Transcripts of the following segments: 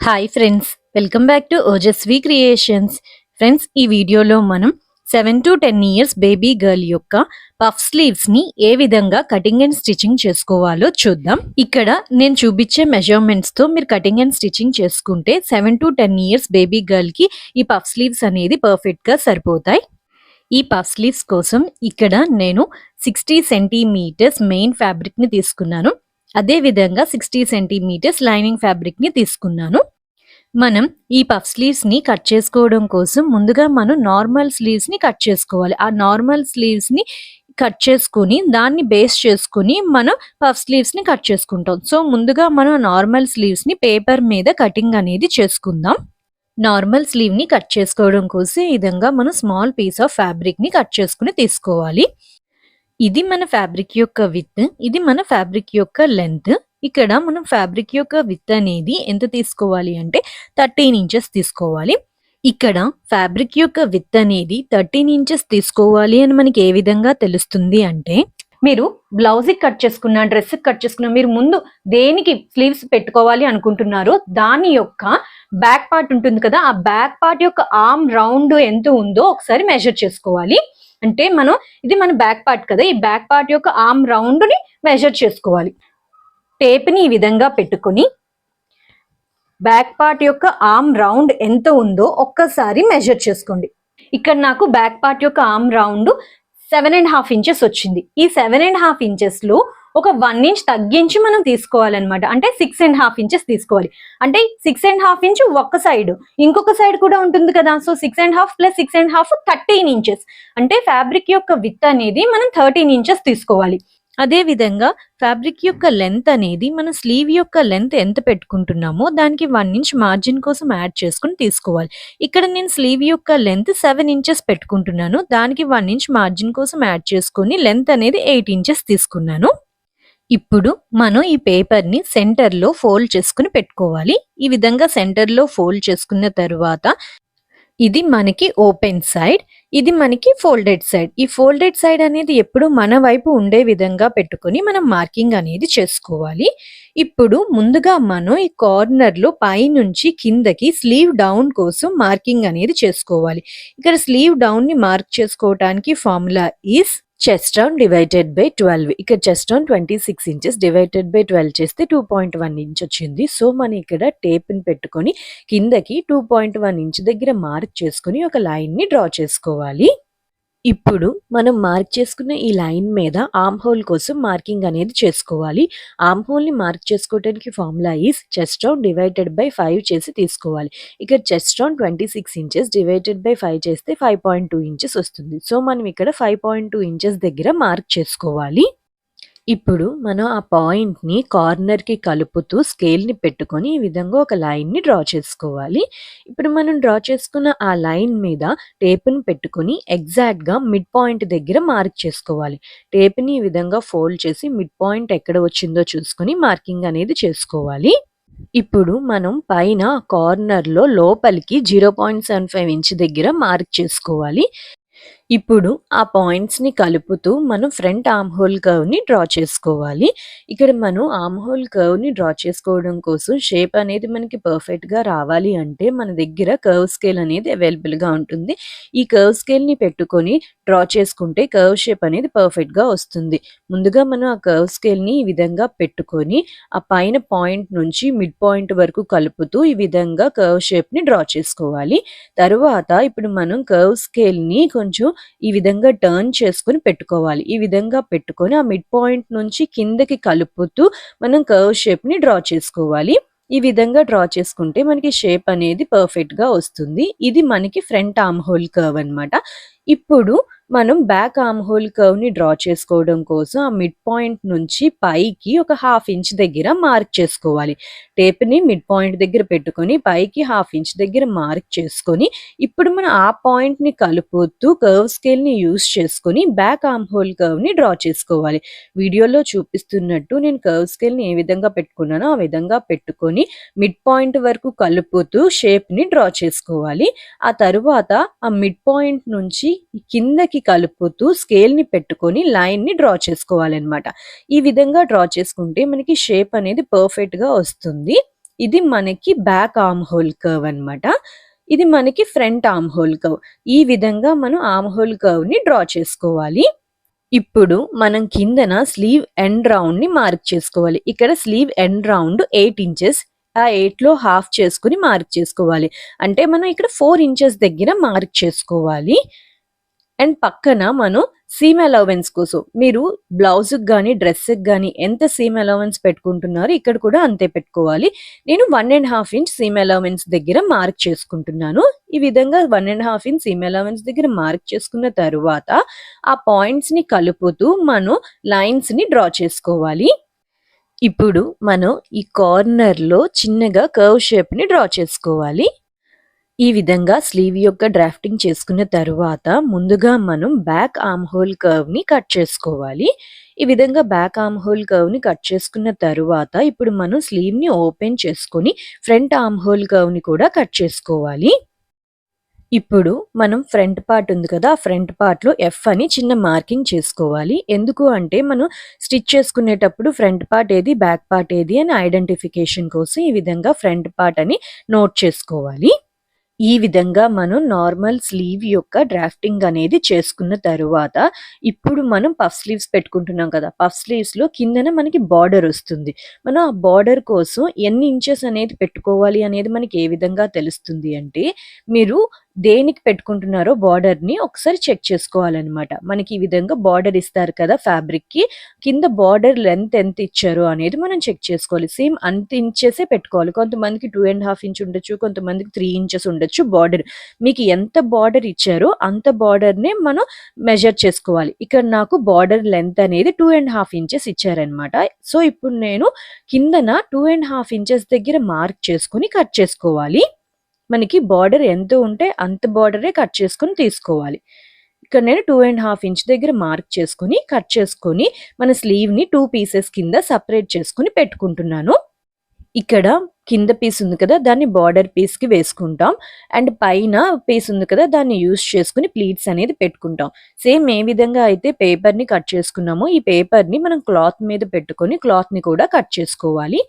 Hi friends welcome back to Ojaswi creations friends ఈ వీడియోలో మనం seven to ten years baby girl యొక్క puff స్లీవ్స్ని ఏ విధంగా కటింగ్ అండ్ స్టిచ్చింగ్ చేసుకోవాలో చూద్దాం. ఇక్కడ నేను చూపించే మెజర్మెంట్స్తో మీరు కటింగ్ అండ్ స్టిచ్చింగ్ చేసుకుంటే seven to ten years baby గర్ల్కి ఈ పఫ్ స్లీవ్స్ అనేది పర్ఫెక్ట్గా సరిపోతాయి. ఈ పఫ్ స్లీవ్స్ కోసం ఇక్కడ నేను సిక్స్టీ సెంటీమీటర్స్ మెయిన్ ఫ్యాబ్రిక్ని తీసుకున్నాను. అదే విధంగా సిక్స్టీ సెంటీమీటర్స్ లైనింగ్ ఫ్యాబ్రిక్ని తీసుకున్నాను. మనం ఈ పఫ్ స్లీవ్స్ని కట్ చేసుకోవడం కోసం ముందుగా మనం నార్మల్ స్లీవ్స్ని కట్ చేసుకోవాలి. ఆ నార్మల్ స్లీవ్స్ని కట్ చేసుకుని దాన్ని బేస్ చేసుకుని మనం పఫ్ స్లీవ్స్ని కట్ చేసుకుంటాం. సో ముందుగా మనం నార్మల్ స్లీవ్స్ని పేపర్ మీద కటింగ్ అనేది చేసుకుందాం. నార్మల్ స్లీవ్ని కట్ చేసుకోవడం కోసం ఈ విధంగా మనం స్మాల్ పీస్ ఆఫ్ ఫ్యాబ్రిక్ని కట్ చేసుకుని తీసుకోవాలి. ఇది మన ఫ్యాబ్రిక్ యొక్క విత్ ఇది మన ఫ్యాబ్రిక్ యొక్క లెంత్ ఇక్కడ మనం ఫ్యాబ్రిక్ యొక్క విత్ అనేది ఎంత తీసుకోవాలి అంటే థర్టీన్ ఇంచెస్ తీసుకోవాలి. ఇక్కడ ఫ్యాబ్రిక్ యొక్క విత్ అనేది థర్టీన్ ఇంచెస్ తీసుకోవాలి అని మనకి ఏ విధంగా తెలుస్తుంది అంటే మీరు బ్లౌజ్ కట్ చేసుకున్న డ్రెస్ కట్ చేసుకున్న మీరు ముందు దేనికి స్లీవ్స్ పెట్టుకోవాలి అనుకుంటున్నారో దాని యొక్క బ్యాక్ పార్ట్ ఉంటుంది కదా ఆ బ్యాక్ పార్ట్ యొక్క ఆర్మ్ రౌండ్ ఎంత ఉందో ఒకసారి మెజర్ చేసుకోవాలి. అంటే మనం ఇది మన బ్యాక్ పార్ట్ కదా ఈ బ్యాక్ పార్ట్ యొక్క ఆర్మ్ రౌండ్ని మెజర్ చేసుకోవాలి. టేప్ని ఈ విధంగా పెట్టుకొని బ్యాక్ పార్ట్ యొక్క ఆర్మ్ రౌండ్ ఎంత ఉందో ఒక్కసారి మెజర్ చేసుకోండి. ఇక్కడ నాకు బ్యాక్ పార్ట్ యొక్క arm round seven and half inches వచ్చింది. ఈ సెవెన్ అండ్ హాఫ్ ఇంచెస్లో ఒక వన్ ఇంచ్ తగ్గించి మనం తీసుకోవాలన్నమాట. అంటే సిక్స్ అండ్ హాఫ్ ఇంచెస్ తీసుకోవాలి. అంటే సిక్స్ అండ్ హాఫ్ ఇంచ్ ఒక సైడ్ ఇంకొక సైడ్ కూడా ఉంటుంది కదా. So six and half plus six and half thirteen inches అంటే ఫ్యాబ్రిక్ యొక్క విత్ అనేది మనం థర్టీన్ ఇంచెస్ తీసుకోవాలి. అదే విధంగా ఫ్యాబ్రిక్ యొక్క లెంత్ అనేది మన స్లీవ్ యొక్క లెంత్ ఎంత పెట్టుకుంటున్నామో దానికి వన్ ఇంచ్ మార్జిన్ కోసం యాడ్ చేసుకుని తీసుకోవాలి. ఇక్కడ నేను స్లీవ్ యొక్క లెంత్ సెవెన్ ఇంచెస్ పెట్టుకుంటున్నాను. దానికి వన్ ఇంచ్ మార్జిన్ కోసం యాడ్ చేసుకుని లెంత్ అనేది ఎయిట్ ఇంచెస్ తీసుకున్నాను. ఇప్పుడు మనం ఈ పేపర్ని సెంటర్లో ఫోల్డ్ చేసుకుని పెట్టుకోవాలి. ఈ విధంగా సెంటర్లో ఫోల్డ్ చేసుకున్న తర్వాత ఇది మనకి ఓపెన్ సైడ్ ఇది మనకి ఫోల్డెడ్ సైడ్. ఈ ఫోల్డెడ్ సైడ్ అనేది ఎప్పుడు మన వైపు ఉండే విధంగా పెట్టుకొని మనం మార్కింగ్ అనేది చేసుకోవాలి. ఇప్పుడు ముందుగా మనం ఈ కార్నర్లో పైనుంచి కిందకి స్లీవ్ డౌన్ కోసం మార్కింగ్ అనేది చేసుకోవాలి. ఇక్కడ స్లీవ్ డౌన్ని మార్క్ చేసుకోవటానికి formula is chest round divided by twelve ఇక్కడ chest round twenty six inches divided by twelve చేస్తే టూ పాయింట్ వన్ ఇంచ్ వచ్చింది. సో మనం ఇక్కడ టేప్ని పెట్టుకొని కిందకి టూ పాయింట్ వన్ ఇంచ్ దగ్గర మార్క్ చేసుకుని ఒక లైన్ని డ్రా చేసుకోవాలి. ఇప్పుడు మనం మార్క్ చేసుకున్న ఈ లైన్ మీద ఆమ్ హోల్ కోసం మార్కింగ్ అనేది చేసుకోవాలి. ఆమ్ హోల్ని మార్క్ చేసుకోవడానికి formula is chest round divided by five చేసి తీసుకోవాలి. ఇక్కడ chest round twenty six inches divided by five చేస్తే ఫైవ్ పాయింట్ టూ ఇంచెస్ వస్తుంది. సో మనం ఇక్కడ ఫైవ్ పాయింట్ టూ ఇంచెస్ దగ్గర మార్క్ చేసుకోవాలి. ఇప్పుడు మనం ఆ పాయింట్‌ని కార్నర్‌కి కలుపుతూ స్కేల్‌ని పెట్టుకొని ఈ విధంగా ఒక లైన్‌ని డ్రా చేసుకోవాలి. ఇప్పుడు మనం డ్రా చేసుకున్న ఆ లైన్ మీద టేప్‌ని పెట్టుకొని ఎగ్జాక్ట్‌గా మిడ్ పాయింట్ దగ్గర మార్క్ చేసుకోవాలి. టేప్‌ని ఈ విధంగా ఫోల్డ్ చేసి మిడ్ పాయింట్ ఎక్కడ వచ్చిందో చూసుకొని మార్కింగ్ అనేది చేసుకోవాలి. ఇప్పుడు మనం పైన కార్నర్‌లో లోపలికి 0.75 ఇంచ్ దగ్గర మార్క్ చేసుకోవాలి. ఇప్పుడు ఆ పాయింట్స్‌ని కలుపుతూ మనం ఫ్రంట్ ఆమ్హోల్ హోల్ కర్వ్‌ని డ్రా చేసుకోవాలి. ఇక్కడ మనం ఆమ్హోల్ హోల్ కర్వ్‌ని డ్రా చేసుకోవడం కోసం షేప్ అనేది మనకి పర్ఫెక్ట్‌గా రావాలి అంటే మన దగ్గర కర్వ్ స్కేల్ అనేది అవైలబుల్‌గా ఉంటుంది. ఈ కర్వ్ స్కేల్‌ని పెట్టుకొని డ్రా చేసుకుంటే కర్వ్ షేప్ అనేది పర్ఫెక్ట్‌గా వస్తుంది. ముందుగా మనం ఆ కర్వ్ స్కేల్‌ని ఈ విధంగా పెట్టుకొని ఆ పైన పాయింట్ నుంచి మిడ్ పాయింట్ వరకు కలుపుతూ ఈ విధంగా కర్వ్ షేప్‌ని డ్రా చేసుకోవాలి. తరువాత ఇప్పుడు మనం కర్వ్ స్కేల్‌ని కొంచెం ఈ విధంగా టర్న్ చేసుకొని పెట్టుకోవాలి. ఈ విధంగా పెట్టుకొని ఆ మిడ్ పాయింట్ నుంచి కిందకి కలుపుతూ మనం కర్వ్ షేప్‌ని డ్రా చేసుకోవాలి. ఈ విధంగా డ్రా చేసుకుంటే మనకి షేప్ అనేది పర్ఫెక్ట్‌గా వస్తుంది. ఇది మనకి ఫ్రంట్ ఆర్మ్ హోల్ కర్వ్ అన్నమాట. ఇప్పుడు మనం బ్యాక్ ఆమ్ హోల్ కర్వ్‌ని డ్రా చేసుకోవడం కోసం ఆ మిడ్ పాయింట్ నుంచి పైకి ఒక హాఫ్ ఇంచ్ దగ్గర మార్క్ చేసుకోవాలి. టేప్‌ని మిడ్ పాయింట్ దగ్గర పెట్టుకొని పైకి హాఫ్ ఇంచ్ దగ్గర మార్క్ చేసుకొని ఇప్పుడు మనం ఆ పాయింట్‌ని కలుపుతూ కర్వ్ స్కేల్‌ని యూస్ చేసుకొని బ్యాక్ ఆమ్ హోల్ కర్వ్‌ని డ్రా చేసుకోవాలి. వీడియోలో చూపిస్తున్నట్టు నేను కర్వ్ స్కేల్‌ని ఏ విధంగా పెట్టుకున్నానో ఆ విధంగా పెట్టుకొని మిడ్ పాయింట్ వరకు కలుపుతూ షేప్‌ని డ్రా చేసుకోవాలి. ఆ తరువాత ఆ మిడ్ పాయింట్ నుంచి కిందకి కలుపుతూ స్కేల్‌ని పెట్టుకొని లైన్‌ని డ్రా చేసుకోవాలన్నమాట. ఈ విధంగా డ్రా చేసుకుంటే మనకి షేప్ అనేది పర్ఫెక్ట్‌గా వస్తుంది. ఇది మనకి బ్యాక్ ఆర్మ్ హోల్ కర్వ్ అన్నమాట. ఇది మనకి ఫ్రంట్ ఆర్మ్ హోల్ కర్వ్ ఈ విధంగా మనం ఆర్మ్ హోల్ కర్వ్ని డ్రా చేసుకోవాలి. ఇప్పుడు మనం కిందన స్లీవ్ ఎండ్ రౌండ్ని మార్క్ చేసుకోవాలి. ఇక్కడ sleeve end round eight inches ఆ ఎయిట్లో హాఫ్ చేసుకుని మార్క్ చేసుకోవాలి. అంటే మనం ఇక్కడ ఫోర్ ఇంచెస్ దగ్గర మార్క్ చేసుకోవాలి. అండ్ పక్కన మనం సీమ్ అలవెన్స్ కోసం మీరు బ్లౌజ్కి కానీ డ్రెస్కి కానీ ఎంత సీమ్ అలవెన్స్ పెట్టుకుంటున్నారో ఇక్కడ కూడా అంతే పెట్టుకోవాలి. నేను one and half inch seam allowance దగ్గర మార్క్ చేసుకుంటున్నాను. ఈ విధంగా one and half inch seam allowance దగ్గర మార్క్ చేసుకున్న తరువాత ఆ పాయింట్స్ని కలుపుతూ మనం లైన్స్ని డ్రా చేసుకోవాలి. ఇప్పుడు మనం ఈ కార్నర్లో చిన్నగా కర్వ్ షేప్ని డ్రా చేసుకోవాలి. ఈ విధంగా స్లీవ్ యొక్క డ్రాఫ్టింగ్ చేసుకున్న తరువాత ముందుగా మనం బ్యాక్ ఆమ్ హోల్ కర్వ్ని కట్ చేసుకోవాలి. ఈ విధంగా బ్యాక్ ఆమ్ హోల్ కర్వ్ని కట్ చేసుకున్న తరువాత ఇప్పుడు మనం స్లీవ్ని ఓపెన్ చేసుకొని ఫ్రంట్ ఆమ్ హోల్ కర్వ్ని కూడా కట్ చేసుకోవాలి. ఇప్పుడు మనం ఫ్రంట్ పార్ట్ ఉంది కదా ఆ ఫ్రంట్ పార్ట్లో ఎఫ్ అని చిన్న మార్కింగ్ చేసుకోవాలి. ఎందుకు అంటే మనం స్టిచ్ చేసుకునేటప్పుడు ఫ్రంట్ పార్ట్ ఏది బ్యాక్ పార్ట్ ఏది అని ఐడెంటిఫికేషన్ కోసం ఈ విధంగా ఫ్రంట్ పార్ట్ అని నోట్ చేసుకోవాలి. ఈ విధంగా మనం నార్మల్ స్లీవ్ యొక్క డ్రాఫ్టింగ్ అనేది చేసుకున్న తరువాత ఇప్పుడు మనం పఫ్ స్లీవ్స్ పెట్టుకుంటున్నాం కదా. పఫ్ స్లీవ్స్లో కిందన మనకి బార్డర్ వస్తుంది. మనం ఆ బార్డర్ కోసం ఎన్ని ఇంచెస్ అనేది పెట్టుకోవాలి అనేది మనకి ఏ విధంగా తెలుస్తుంది అంటే మీరు దేనికి పెట్టుకుంటున్నారో బార్డర్ని ఒకసారి చెక్ చేసుకోవాలన్నమాట. మనకి ఈ విధంగా బార్డర్ ఇస్తారు కదా ఫ్యాబ్రిక్కి కింద బార్డర్ లెంత్ ఎంత ఇచ్చారో అనేది మనం చెక్ చేసుకోవాలి. సేమ్ అంత ఇంచెసే పెట్టుకోవాలి. కొంతమందికి టూ అండ్ హాఫ్ ఇంచ్ ఉండొచ్చు కొంతమందికి త్రీ ఇంచెస్ ఉండొచ్చు బార్డర్. మీకు ఎంత బార్డర్ ఇచ్చారో అంత బార్డర్ నే మనం మెజర్ చేసుకోవాలి. ఇక్కడ నాకు బార్డర్ లెంత్ అనేది టూ అండ్ హాఫ్ ఇంచెస్ ఇచ్చారనమాట సో ఇప్పుడు నేను కిందన టూ అండ్ హాఫ్ ఇంచెస్ దగ్గర మార్క్ చేసుకుని కట్ చేసుకోవాలి. మనకి బార్డర్ ఎంత ఉంటే అంత బార్డరే కట్ చేసుకొని తీసుకోవాలి. ఇక్కడ నేను టూ అండ్ హాఫ్ ఇంచ్ దగ్గర మార్క్ చేసుకుని కట్ చేసుకొని మన స్లీవ్ని టూ పీసెస్ కింద సపరేట్ చేసుకుని పెట్టుకుంటున్నాను. ఇక్కడ కింద పీస్ ఉంది కదా దాన్ని బార్డర్ పీస్కి వేసుకుంటాం. అండ్ పైన పీస్ ఉంది కదా దాన్ని యూస్ చేసుకుని ప్లీట్స్ అనేది పెట్టుకుంటాం. సేమ్ ఏ విధంగా అయితే పేపర్ని కట్ చేసుకున్నామో ఈ పేపర్ని మనం క్లాత్ మీద పెట్టుకొని క్లాత్ని కూడా కట్ చేసుకోవాలి.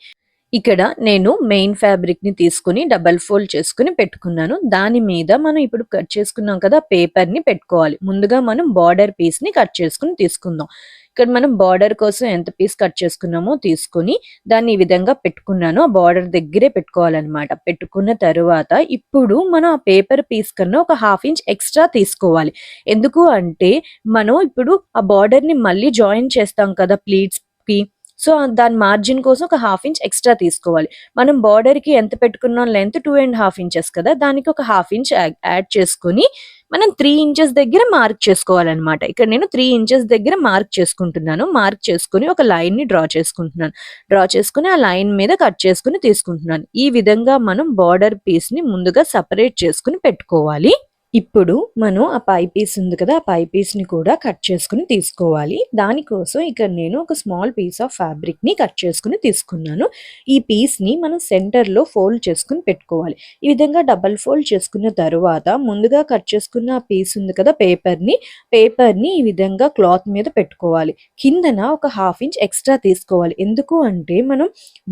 ఇక్కడ నేను మెయిన్ ఫ్యాబ్రిక్ని తీసుకుని డబల్ ఫోల్డ్ చేసుకుని పెట్టుకున్నాను. దాని మీద మనం ఇప్పుడు కట్ చేసుకున్నాం కదా పేపర్ని పెట్టుకోవాలి. ముందుగా మనం బార్డర్ పీస్ని కట్ చేసుకుని తీసుకుందాం. ఇక్కడ మనం బార్డర్ కోసం ఎంత పీస్ కట్ చేసుకున్నామో తీసుకుని దాన్ని ఈ విధంగా పెట్టుకున్నాను. ఆ బార్డర్ దగ్గరే పెట్టుకోవాలన్నమాట. పెట్టుకున్న తర్వాత ఇప్పుడు మనం ఆ పేపర్ పీస్ కన్నా ఒక హాఫ్ ఇంచ్ ఎక్స్ట్రా తీసుకోవాలి. ఎందుకు అంటే మనం ఇప్పుడు ఆ బార్డర్ని మళ్ళీ జాయిన్ చేస్తాం కదా ప్లీట్స్కి సో దాని మార్జిన్ కోసం ఒక హాఫ్ ఇంచ్ ఎక్స్ట్రా తీసుకోవాలి. మనం బార్డర్కి ఎంత పెట్టుకున్నాం length two and half inches కదా దానికి ఒక హాఫ్ ఇంచ్ యాడ్ చేసుకుని మనం త్రీ ఇంచెస్ దగ్గర మార్క్ చేసుకోవాలన్నమాట. ఇక్కడ నేను త్రీ ఇంచెస్ దగ్గర మార్క్ చేసుకుంటున్నాను. మార్క్ చేసుకుని ఒక లైన్ని డ్రా చేసుకుంటున్నాను. డ్రా చేసుకుని ఆ లైన్ మీద కట్ చేసుకుని తీసుకుంటున్నాను. ఈ విధంగా మనం బార్డర్ పీస్ని ముందుగా సపరేట్ చేసుకుని పెట్టుకోవాలి. ఇప్పుడు మనం ఆ పై పీస్ ఉంది కదా ఆ పై పీస్ని కూడా కట్ చేసుకుని తీసుకోవాలి. దానికోసం ఇక్కడ నేను ఒక స్మాల్ పీస్ ఆఫ్ ఫ్యాబ్రిక్ని కట్ చేసుకుని తీసుకున్నాను. ఈ పీస్ని మనం సెంటర్లో ఫోల్డ్ చేసుకుని పెట్టుకోవాలి. ఈ విధంగా డబల్ ఫోల్డ్ చేసుకున్న తర్వాత ముందుగా కట్ చేసుకున్న ఆ పీస్ ఉంది కదా పేపర్ని పేపర్ని ఈ విధంగా క్లాత్ మీద పెట్టుకోవాలి. కిందన ఒక హాఫ్ ఇంచ్ ఎక్స్ట్రా తీసుకోవాలి. ఎందుకు అంటే మనం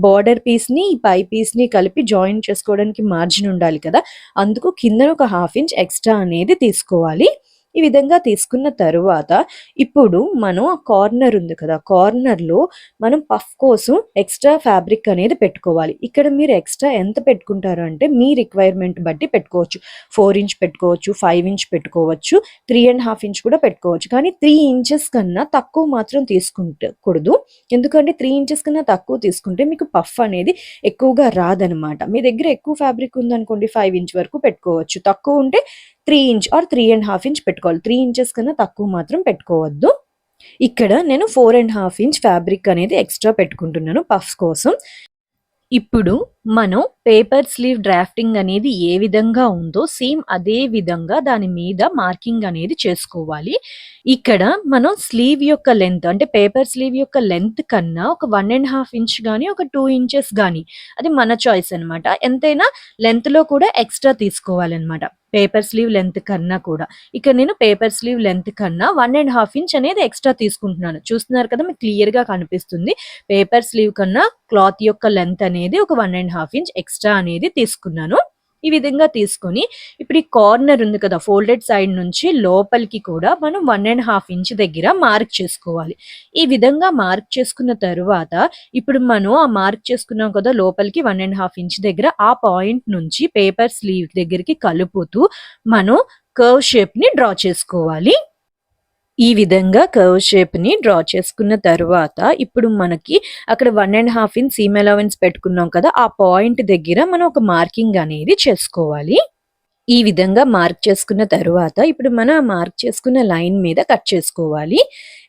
బార్డర్ పీస్ని ఈ పై పీస్ని కలిపి జాయిన్ చేసుకోవడానికి మార్జిన్ ఉండాలి కదా. అందుకు కిందన ఒక హాఫ్ ఇంచ్ ఎక్స్ట్రా అనేది తీసుకోవాలి. ఈ విధంగా తీసుకున్న తరువాత ఇప్పుడు మనం ఆ కార్నర్ ఉంది కదా కార్నర్లో మనం పఫ్ కోసం ఎక్స్ట్రా ఫ్యాబ్రిక్ అనేది పెట్టుకోవాలి. ఇక్కడ మీరు ఎక్స్ట్రా ఎంత పెట్టుకుంటారు అంటే మీ రిక్వైర్మెంట్ బట్టి పెట్టుకోవచ్చు. ఫోర్ ఇంచ్ పెట్టుకోవచ్చు ఫైవ్ ఇంచ్ పెట్టుకోవచ్చు త్రీ అండ్ హాఫ్ ఇంచ్ కూడా పెట్టుకోవచ్చు. కానీ త్రీ ఇంచెస్ కన్నా తక్కువ మాత్రం తీసుకుంటకూడదు. ఎందుకంటే త్రీ ఇంచెస్ కన్నా తక్కువ తీసుకుంటే మీకు పఫ్ అనేది ఎక్కువగా రాదనమాట. మీ దగ్గర ఎక్కువ ఫ్యాబ్రిక్ ఉందనుకోండి ఫైవ్ ఇంచ్ వరకు పెట్టుకోవచ్చు. తక్కువ ఉంటే three inch or three and half inch పెట్టుకోవాలి. త్రీ ఇంచెస్ కన్నా తక్కువ మాత్రం పెట్టుకోవద్దు. ఇక్కడ నేను four and half inch fabric అనేది ఎక్స్ట్రా పెట్టుకుంటున్నాను పఫ్స్ కోసం. ఇప్పుడు మనం పేపర్ స్లీవ్ డ్రాఫ్టింగ్ అనేది ఏ విధంగా ఉందో సేమ్ అదే విధంగా దాని మీద మార్కింగ్ అనేది చేసుకోవాలి. ఇక్కడ మనం స్లీవ్ యొక్క లెంత్ అంటే పేపర్ స్లీవ్ యొక్క లెంత్ కన్నా ఒక వన్ అండ్ హాఫ్ ఇంచ్ కానీ ఒక టూ ఇంచెస్ కానీ అది మన చాయిస్ అన్నమాట. ఎంతైనా లెంత్లో కూడా ఎక్స్ట్రా తీసుకోవాలన్నమాట. పేపర్ స్లీవ్ లెంత్ కన్నా కూడా. ఇక్కడ నేను పేపర్ స్లీవ్ లెంత్ కన్నా వన్ అండ్ హాఫ్ ఇంచ్ అనేది ఎక్స్ట్రా తీసుకుంటున్నాను. చూస్తున్నారు కదా మీకు క్లియర్గా కనిపిస్తుంది. పేపర్ స్లీవ్ కన్నా క్లాత్ యొక్క లెంత్ అనేది ఒక one and half half inch extra అనేది తీసుకున్నాను. ఈ విధంగా తీసుకొని ఇప్పుడు ఈ కార్నర్ ఉంది కదా ఫోల్డెడ్ సైడ్ నుంచి లోపలికి కూడా మనం వన్ అండ్ హాఫ్ ఇంచ్ దగ్గర మార్క్ చేసుకోవాలి. ఈ విధంగా మార్క్ చేసుకున్న తర్వాత ఇప్పుడు మనం ఆ మార్క్ చేసుకున్నాం కదా లోపలికి వన్ అండ్ హాఫ్ ఇంచ్ దగ్గర ఆ పాయింట్ నుంచి పేపర్ స్లీవ్ దగ్గరికి కలుపుతూ మనం కర్వ్ షేప్ని డ్రా చేసుకోవాలి. ఈ విధంగా కర్వ్ షేప్ని డ్రా చేసుకున్న తర్వాత ఇప్పుడు మనకి అక్కడ one and half inch seam allowance పెట్టుకున్నాం కదా ఆ పాయింట్ దగ్గర మనం ఒక మార్కింగ్ అనేది చేసుకోవాలి. ఈ విధంగా మార్క్ చేసుకున్న తర్వాత ఇప్పుడు మనం ఆ మార్క్ చేసుకున్న లైన్ మీద కట్ చేసుకోవాలి.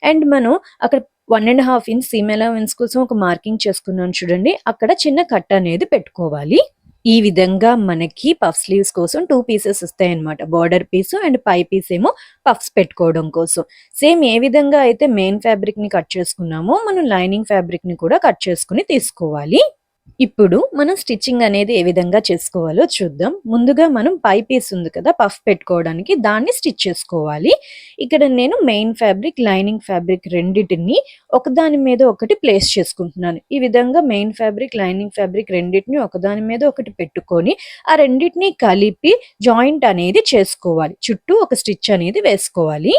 అండ్ మనం అక్కడ one and half inch seam allowance కోసం ఒక మార్కింగ్ చేసుకున్నాం చూడండి అక్కడ చిన్న కట్ అనేది పెట్టుకోవాలి. ఈ విధంగా మనకి పఫ్ స్లీవ్స్ కోసం టూ పీసెస్ వస్తాయి అనమాట బార్డర్ పీస్ అండ్ పై పీస్ ఏమో పఫ్స్ పెట్టుకోవడం కోసం. సేమ్ ఏ విధంగా అయితే మెయిన్ ఫ్యాబ్రిక్ని కట్ చేసుకున్నామో మనం లైనింగ్ ఫ్యాబ్రిక్ని కూడా కట్ చేసుకుని తీసుకోవాలి. ఇప్పుడు మనం స్టిచ్చింగ్ అనేది ఏ విధంగా చేసుకోవాలో చూద్దాం. ముందుగా మనం పై పీస్ ఉంది కదా పఫ్ పెట్టుకోవడానికి దాన్ని స్టిచ్ చేసుకోవాలి. ఇక్కడ నేను మెయిన్ ఫ్యాబ్రిక్ లైనింగ్ ఫ్యాబ్రిక్ రెండిటిని ఒకదాని మీద ఒకటి ప్లేస్ చేసుకుంటున్నాను. ఈ విధంగా మెయిన్ ఫ్యాబ్రిక్ లైనింగ్ ఫ్యాబ్రిక్ రెండింటిని ఒకదాని మీద ఒకటి పెట్టుకొని ఆ రెండింటిని కలిపి జాయింట్ అనేది చేసుకోవాలి. చుట్టూ ఒక స్టిచ్ అనేది వేసుకోవాలి.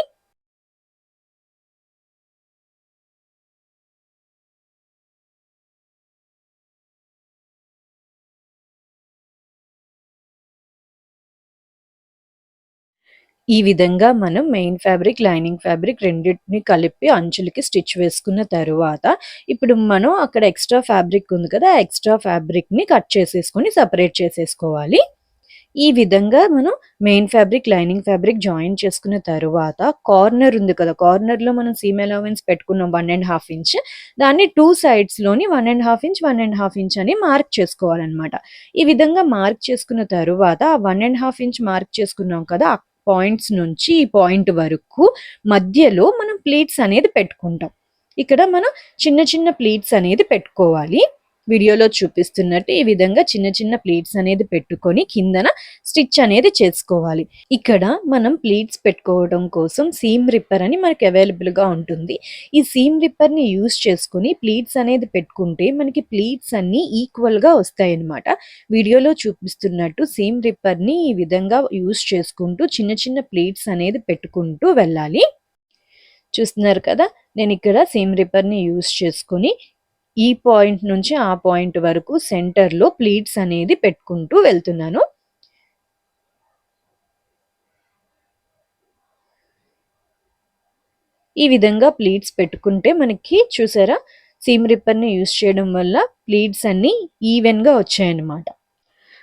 ఈ విధంగా మనం మెయిన్ ఫ్యాబ్రిక్ లైనింగ్ ఫ్యాబ్రిక్ రెండింటిని కలిపి అంచులకి స్టిచ్ వేసుకున్న తరువాత ఇప్పుడు మనం అక్కడ ఎక్స్ట్రా ఫ్యాబ్రిక్ ఉంది కదా ఎక్స్ట్రా ఫ్యాబ్రిక్ని కట్ చేసేసుకొని సపరేట్ చేసేసుకోవాలి. ఈ విధంగా మనం main fabric lining fabric join చేసుకున్న తర్వాత కార్నర్ ఉంది కదా కార్నర్లో మనం సీమ్ అలవెన్స్ పెట్టుకున్నాం వన్ అండ్ హాఫ్ ఇంచ్ దాన్ని two సైడ్స్లోని one and half inch one and half inch అని మార్క్ చేసుకోవాలన్నమాట. ఈ విధంగా మార్క్ చేసుకున్న తరువాత one and half inch mark చేసుకున్నాం కదా పాయింట్స్ నుంచి ఈ పాయింట్ వరకు మధ్యలో మనం ప్లేట్స్ అనేది పెట్టుకుంటాం. ఇక్కడ మనం చిన్న చిన్న ప్లేట్స్ అనేది పెట్టుకోవాలి. వీడియోలో చూపిస్తున్నట్టు ఈ విధంగా చిన్న చిన్న ప్లీట్స్ అనేది పెట్టుకొని కిందన స్టిచ్ అనేది చేసుకోవాలి. ఇక్కడ మనం ప్లీట్స్ పెట్టుకోవడం కోసం సీమ్ రిప్పర్ అని మనకి అవైలబుల్గా ఉంటుంది. ఈ సీమ్ రిప్పర్ని యూస్ చేసుకుని ప్లీట్స్ అనేది పెట్టుకుంటే మనకి ప్లీట్స్ అన్ని ఈక్వల్గా వస్తాయి అన్నమాట వీడియోలో చూపిస్తున్నట్టు సీమ్ రిప్పర్ని ఈ విధంగా యూస్ చేసుకుంటూ చిన్న చిన్న ప్లీట్స్ అనేది పెట్టుకుంటూ వెళ్ళాలి. చూస్తున్నారు కదా? నేను ఇక్కడ సీమ్ రిప్పర్ని యూస్ చేసుకుని ఈ పాయింట్ నుంచి ఆ పాయింట్ వరకు సెంటర్లో ప్లీట్స్ అనేది పెట్టుకుంటూ వెళ్తున్నాను. ఈ విధంగా ప్లీట్స్ పెట్టుకుంటే మనకి చూసారా? సీమ్ రిప్పర్ని యూస్ చేయడం వల్ల ప్లీట్స్ అన్నీ ఈవెన్గా వచ్చాయన్నమాట.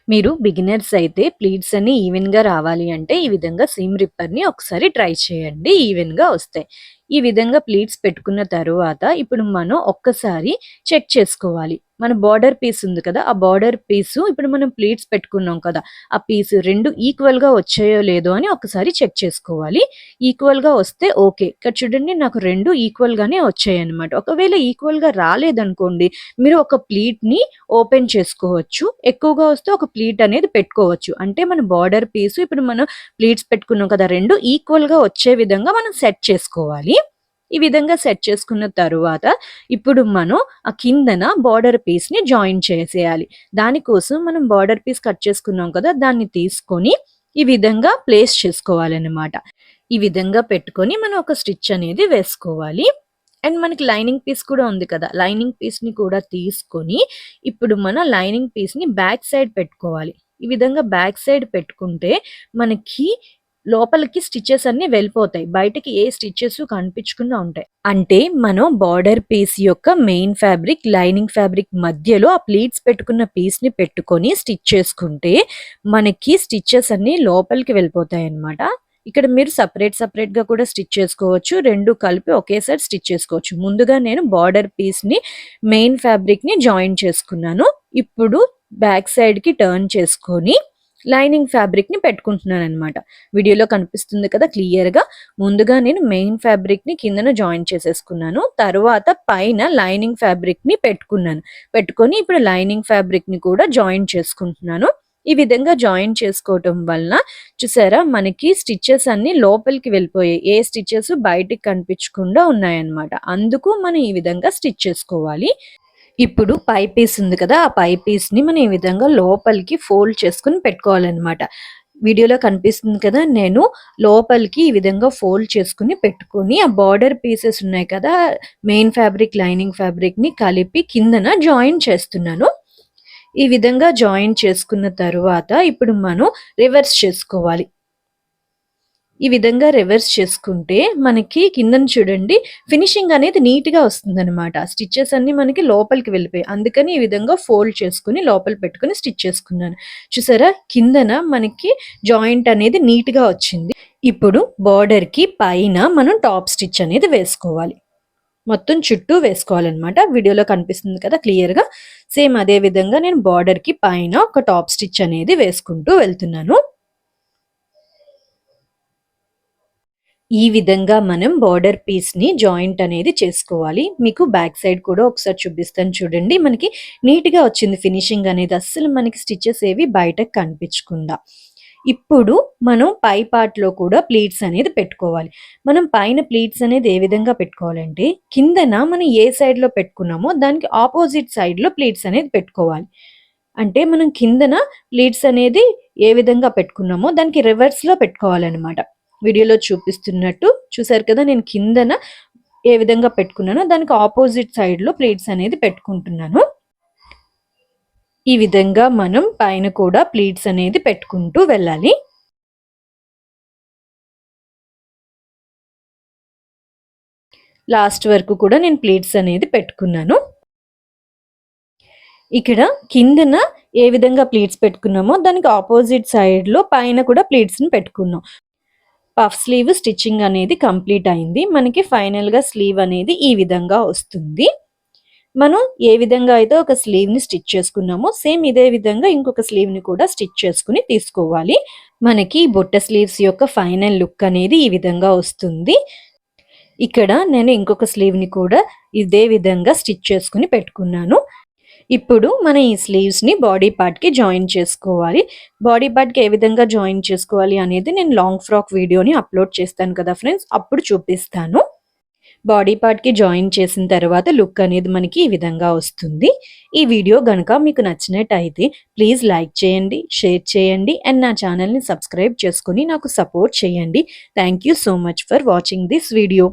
మీరు బిగినర్స్ అయితే ప్లీట్స్ అన్ని ఈవెన్గా రావాలి అంటే ఈ విధంగా సీమ్ రిప్పర్ని ఒకసారి ట్రై చేయండి ఈవెన్గా వస్తాయి. ఈ విధంగా ప్లీట్స్ పెట్టుకున్న తరువాత ఇప్పుడు మనం ఒక్కసారి చెక్ చేసుకోవాలి. మన బార్డర్ పీస్ ఉంది కదా ఆ బార్డర్ పీసు ఇప్పుడు మనం ప్లీట్స్ పెట్టుకున్నాం కదా ఆ పీస్ రెండు ఈక్వల్గా వచ్చాయో లేదో అని ఒకసారి చెక్ చేసుకోవాలి. ఈక్వల్గా వస్తే ఓకే ఇక్కడ చూడండి నాకు రెండు ఈక్వల్గానే వచ్చాయి అనమాట ఒకవేళ ఈక్వల్గా రాలేదనుకోండి మీరు ఒక ప్లీట్ని ఓపెన్ చేసుకోవచ్చు. ఎక్కువగా వస్తే ఒక ప్లీట్ అనేది పెట్టుకోవచ్చు. అంటే మన బార్డర్ పీస్ ఇప్పుడు మనం ప్లీట్స్ పెట్టుకున్నాం కదా రెండు ఈక్వల్గా వచ్చే విధంగా మనం సెట్ చేసుకోవాలి. ఈ విధంగా సెట్ చేసుకున్న తరువాత ఇప్పుడు మనం ఆ కిందన బార్డర్ పీస్ని జాయిన్ చేసేయాలి. దానికోసం మనం బార్డర్ పీస్ కట్ చేసుకున్నాం కదా దాన్ని తీసుకొని ఈ విధంగా ప్లేస్ చేసుకోవాలన్నమాట. ఈ విధంగా పెట్టుకొని మనం ఒక స్టిచ్ అనేది వేసుకోవాలి. అండ్ మనకి లైనింగ్ పీస్ కూడా ఉంది కదా లైనింగ్ పీస్ని కూడా తీసుకొని ఇప్పుడు మన లైనింగ్ పీస్ని బ్యాక్ సైడ్ పెట్టుకోవాలి. ఈ విధంగా బ్యాక్ సైడ్ పెట్టుకుంటే మనకి లోపలికి స్టిచెస్ అన్ని వెళ్ళిపోతాయి. బయటకి ఏ స్టిచెస్ కనిపించకుండా ఉంటాయి. అంటే మనం బార్డర్ పీస్ యొక్క మెయిన్ ఫ్యాబ్రిక్ లైనింగ్ ఫ్యాబ్రిక్ మధ్యలో ఆ ప్లీట్స్ పెట్టుకున్న పీస్ని పెట్టుకొని స్టిచ్ చేసుకుంటే మనకి స్టిచెస్ అన్ని లోపలికి వెళ్ళిపోతాయి అన్నమాట. ఇక్కడ మీరు సపరేట్ సపరేట్గా కూడా స్టిచ్ చేసుకోవచ్చు. రెండు కలిపి ఒకేసారి స్టిచ్ చేసుకోవచ్చు. ముందుగా నేను బార్డర్ పీస్ని మెయిన్ ఫ్యాబ్రిక్ని జాయిన్ చేసుకున్నాను. ఇప్పుడు బ్యాక్ సైడ్కి టర్న్ చేసుకొని లైనింగ్ ఫ్యాబ్రిక్ని పెట్టుకుంటున్నాను అనమాట వీడియోలో కనిపిస్తుంది కదా క్లియర్గా. ముందుగా నేను మెయిన్ ఫ్యాబ్రిక్ని కిందన జాయిన్ చేసేసుకున్నాను. తర్వాత పైన లైనింగ్ ఫ్యాబ్రిక్ని పెట్టుకున్నాను. పెట్టుకొని ఇప్పుడు లైనింగ్ ఫ్యాబ్రిక్ని కూడా జాయిన్ చేసుకుంటున్నాను. ఈ విధంగా జాయిన్ చేసుకోవటం వలన చూసారా మనకి స్టిచ్చెస్ అన్ని లోపలికి వెళ్ళిపోయాయి. ఏ స్టిచ్చెస్ బయటికి కనిపించకుండా ఉన్నాయన్నమాట. అందుకు మనం ఈ విధంగా స్టిచ్ చేసుకోవాలి. ఇప్పుడు పై పీస్ ఉంది కదా ఆ పై పీస్ని మనం ఈ విధంగా లోపలికి ఫోల్డ్ చేసుకుని పెట్టుకోవాలన్నమాట. వీడియోలో కనిపిస్తుంది కదా నేను లోపలికి ఈ విధంగా ఫోల్డ్ చేసుకుని పెట్టుకొని ఆ బార్డర్ పీసెస్ ఉన్నాయి కదా మెయిన్ ఫ్యాబ్రిక్ లైనింగ్ ఫ్యాబ్రిక్ని కలిపి కిందన జాయిన్ చేస్తున్నాను. ఈ విధంగా జాయిన్ చేసుకున్న తర్వాత ఇప్పుడు మనం రివర్స్ చేసుకోవాలి. ఈ విధంగా రివర్స్ చేసుకుంటే మనకి కిందన చూడండి ఫినిషింగ్ అనేది నీట్గా వస్తుంది అనమాట స్టిచ్చెస్ అన్ని మనకి లోపలికి వెళ్ళిపోయి అందుకని ఈ విధంగా ఫోల్డ్ చేసుకుని లోపల పెట్టుకుని స్టిచ్ చేసుకున్నాను. చూసారా? కిందన మనకి జాయింట్ అనేది నీట్గా వచ్చింది. ఇప్పుడు బార్డర్కి పైన మనం టాప్ స్టిచ్ అనేది వేసుకోవాలి. మొత్తం చుట్టూ వేసుకోవాలన్నమాట. వీడియోలో కనిపిస్తుంది కదా క్లియర్గా సేమ్ అదే విధంగా నేను బార్డర్కి పైన ఒక టాప్ స్టిచ్ అనేది వేసుకుంటూ వెళ్తున్నాను. ఈ విధంగా మనం బార్డర్ పీస్ని జాయింట్ అనేది చేసుకోవాలి. మీకు బ్యాక్ సైడ్ కూడా ఒకసారి చూపిస్తాను చూడండి. మనకి నీట్గా వచ్చింది ఫినిషింగ్ అనేది. అస్సలు మనకి స్టిచెస్ ఏవి బయటకు కనిపించకుండా. ఇప్పుడు మనం పై పార్ట్లో కూడా ప్లీట్స్ అనేది పెట్టుకోవాలి. మనం పైన ప్లీట్స్ అనేది ఏ విధంగా పెట్టుకోవాలంటే కిందన మనం ఏ సైడ్లో పెట్టుకున్నామో దానికి ఆపోజిట్ సైడ్లో ప్లీట్స్ అనేది పెట్టుకోవాలి. అంటే మనం కిందన ప్లీట్స్ అనేది ఏ విధంగా పెట్టుకున్నామో దానికి రివర్స్లో పెట్టుకోవాలన్నమాట. వీడియోలో చూపిస్తున్నట్టు చూసారు కదా నేను కిందన ఏ విధంగా పెట్టుకున్నానో దానికి ఆపోజిట్ సైడ్లో ప్లేట్స్ అనేది పెట్టుకుంటున్నాను. ఈ విధంగా మనం పైన కూడా ప్లీట్స్ అనేది పెట్టుకుంటూ వెళ్ళాలి. లాస్ట్ వరకు కూడా నేను ప్లీట్స్ అనేది పెట్టుకున్నాను. ఇక్కడ కిందన ఏ విధంగా ప్లీట్స్ పెట్టుకున్నామో దానికి ఆపోజిట్ సైడ్లో పైన కూడా ప్లీట్స్ని పెట్టుకున్నాం. పఫ్ స్లీవ్ స్టిచ్చింగ్ అనేది కంప్లీట్ అయింది. మనకి ఫైనల్గా స్లీవ్ అనేది ఈ విధంగా వస్తుంది. మనం ఏ విధంగా అయితే ఒక స్లీవ్ని స్టిచ్ చేసుకున్నామో సేమ్ ఇదే విధంగా ఇంకొక స్లీవ్ని కూడా స్టిచ్ చేసుకుని తీసుకోవాలి. మనకి బొట్ట స్లీవ్స్ యొక్క ఫైనల్ లుక్ అనేది ఈ విధంగా వస్తుంది. ఇక్కడ నేను ఇంకొక స్లీవ్ని కూడా ఇదే విధంగా స్టిచ్ చేసుకుని పెట్టుకున్నాను. ఇప్పుడు మన ఈ స్లీవ్స్ని బాడీ పార్ట్కి జాయిన్ చేసుకోవాలి. బాడీ పార్ట్కి ఏ విధంగా జాయిన్ చేసుకోవాలి అనేది నేను లాంగ్ ఫ్రాక్ వీడియోని అప్లోడ్ చేస్తాను కదా ఫ్రెండ్స్ అప్పుడు చూపిస్తాను. బాడీ పార్ట్కి జాయిన్ చేసిన తర్వాత లుక్ అనేది మనకి ఈ విధంగా వస్తుంది. ఈ వీడియో కనుక మీకు నచ్చినట్టయితే ప్లీజ్ లైక్ చేయండి షేర్ చేయండి అండ్ నా ఛానల్ని సబ్స్క్రైబ్ చేసుకుని నాకు సపోర్ట్ చేయండి. Thank you so much for watching this video